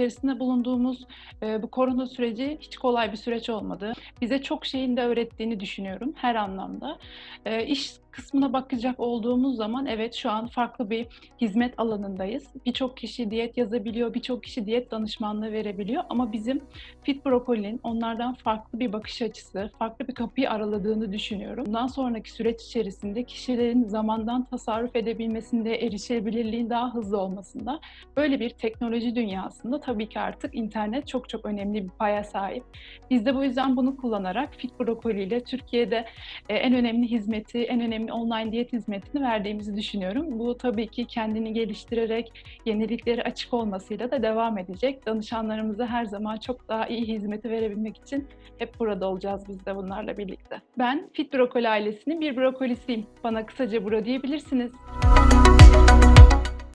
içerisinde bulunduğumuz e, bu korona süreci hiç kolay bir süreç olmadı. Bize çok şeyin de öğrettiğini düşünüyorum her anlamda. E, iş kısmına bakacak olduğumuz zaman evet şu an farklı bir hizmet alanındayız. Birçok kişi diyet yazabiliyor, birçok kişi diyet danışmanlığı verebiliyor ama bizim Fit Broccoli'nin onlardan farklı bir bakış açısı, farklı bir kapıyı araladığını düşünüyorum. Bundan sonraki süreç içerisinde kişilerin zamandan tasarruf edebilmesinde, erişebilirliğin daha hızlı olmasında böyle bir teknoloji dünyasında tabii ki artık internet çok çok önemli bir paya sahip. Biz de bu yüzden bunu kullanarak Fit Broccoli ile Türkiye'de e, en önemli hizmeti, en önemli online diyet hizmetini verdiğimizi düşünüyorum. Bu tabii ki kendini geliştirerek, yeniliklere açık olmasıyla da devam edecek. Danışanlarımıza her zaman çok daha iyi hizmeti verebilmek için hep burada olacağız biz de bunlarla birlikte. Ben Fit Brokoli ailesinin bir brokolisiyim. Bana kısaca Bro diyebilirsiniz.